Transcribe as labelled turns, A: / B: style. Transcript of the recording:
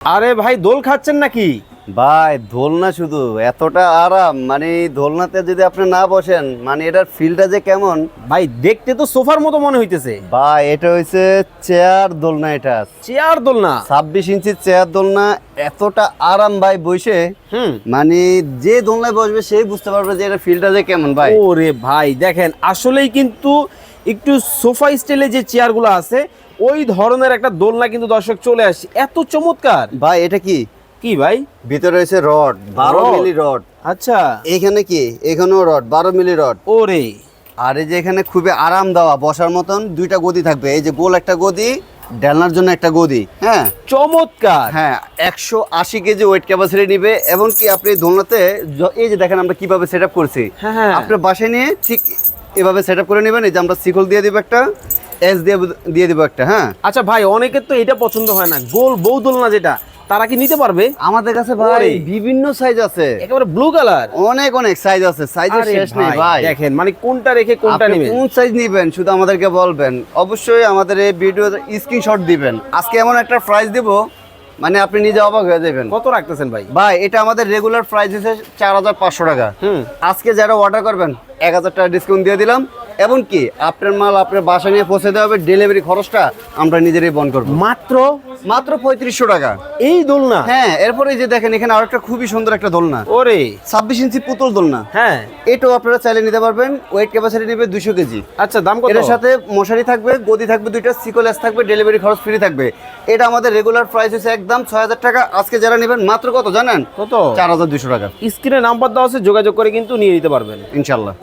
A: আরে ভাই দোল খাচ্ছেন নাকি?
B: ভাই দোলনা শুধু এতটা আরাম। মানে দোলনাতে যদি আপনি না বসেন মানে এটার ফিলটা যে কেমন?
A: ভাই দেখতে তো সোফার মতো মনে হইতেছে।
B: ভাই এটা হচ্ছে চেয়ার দোলনা এটা।
A: চেয়ার দোলনা?
B: ছাব্বিশ ইঞ্চির চেয়ার দোলনা এতটা আরাম ভাই বসে।
A: হুম।
B: মানে যে দোলনায় বসবে সেই বুঝতে পারবে যে এটা ফিলটা যে কেমন ভাই।
A: ওরে ভাই দেখেন আসলেই কিন্তু একটু সোফা স্টাইলে যে চেয়ারগুলো আছে ওই ধরনের একটা দোলনা কিন্তু দর্শক চলে আসছে এত চমৎকার।
B: ভাই এটা কি?
A: কি ভাই?
B: ভিতরে রয়েছে রড বারো মিলি রড।
A: আচ্ছা।
B: এখানে কি? এখানেও রড বারো মিলি রড।
A: ওরে।
B: আর এই যে এখানে খুবই আরাম দেওয়া বসার মতন দুইটা গদি থাকবে। এই যে গোল একটা গদি ডালনার জন্য একটা গদি হ্যাঁ?
A: চমৎকার!
B: হ্যাঁ একশো আশি কেজি ওয়েট ক্যাপাসিটি নিবে এবং কি আপনি দোলনাতে এই যে দেখেন আমরা কীভাবে সেট আপ করছি।
A: হ্যাঁ, হ্যাঁ।
B: আপনার বাসায় নিয়ে ঠিক এভাবে সেট আপ করে নেবেন এই যে আমরা শিকল দিয়ে দিব একটা এস দিয়ে দিয়ে দিব একটা হ্যাঁ?
A: আচ্ছা ভাই অনেকের তো এটা পছন্দ হয় না। গোল বউ দোলনা যেটা তারা কি নিতে পারবে?
B: আমাদের কাছে ভাই বিভিন্ন সাইজ আছে।
A: একেবারে ব্লু কালার
B: অনেক অনেক সাইজ আছে। সাইজের শেষ নেই ভাই
A: দেখেন মানে কোনটা রেখে কোনটা নেবেন?
B: কোন সাইজ নেবেন শুধু আমাদেরকে বলবেন। অবশ্যই আমাদের এই ভিডিও স্ক্রিনশট দিবেন। আজকে এমন একটা প্রাইস দিব মানে আপনি নিজে অবাক হয়ে যাবেন।
A: কত রাখতেছেন ভাই?
B: ভাই এটা আমাদের রেগুলার প্রাইস হচ্ছে চার হাজার পাঁচশো টাকা।
A: হুম।
B: আজকে যারা অর্ডার করবেন এক হাজার টাকা ডিসকাউন্ট দিয়ে দিলাম। এবং কি আপনার মাল আপনার বাসা নিয়ে পৌঁছে দেওয়া হবে ডেলিভারি খরচটা আমরা নিজেরাই বন্ধ করব।
A: মাত্র?
B: মাত্র পঁয়ত্রিশশো টাকা।
A: এই দোলনা?
B: হ্যাঁ এরপরে যে দেখেন এখানে আরেকটা খুবই সুন্দর একটা দোলনা।
A: ওরে।
B: ছাব্বিশ ইঞ্চি পুতুল দোলনা।
A: হ্যাঁ।
B: এটাও আপনারা চাইলে নিতে পারবেন ওয়েট ক্যাপাসিটি নেবে দুশো কেজি।
A: আচ্ছা দাম কত?
B: এটার সাথে মশারি থাকবে গদি থাকবে দুইটা সিকোলেস থাকবে ডেলিভারি খরচ ফ্রি থাকবে। এটা আমাদের রেগুলার প্রাইস হচ্ছে একদম ছয় হাজার টাকা। আজকে যারা নেবেন মাত্র কত জানেন?
A: কত?
B: চার হাজার দুশো টাকা।
A: স্ক্রিনে নাম্বার দেওয়া আছে যোগাযোগ করে কিন্তু নিয়ে নিতে পারবেন।
B: ইনশাল্লাহ।